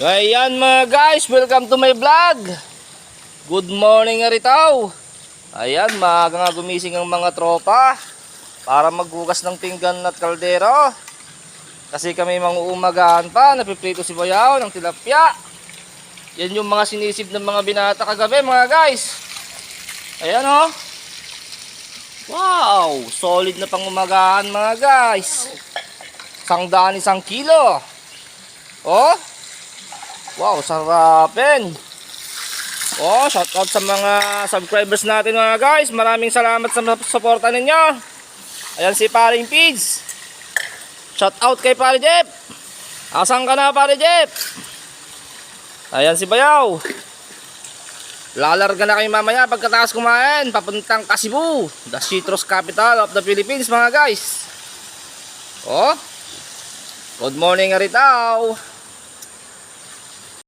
Ayan mga guys, welcome to my vlog. Good morning aritaw. Ayan, maaga nga gumising ang mga tropa para maghugas ng pinggan at kaldero. Kasi kami mga umagahan pa, napiprito si Bayaw ng tilapia. Yan yung mga sinisip ng mga binata kagabi mga guys. Ayan oh. Wow, solid na pang umagahan mga guys. Isang daan isang kilo. Oh, Wow, sarapin. Oh, shout out sa mga subscribers natin mga guys. Maraming salamat sa suporta ninyo. Ayan si Paring Pids. Shout out kay Pare Jeff. Asan ka na Pare Jeff? Ayan si Bayaw. Lalarga na kayo mamaya pagkatapos kumain. Papuntang Kasibu, the citrus capital of the Philippines mga guys. Oh, good morning Aritaw.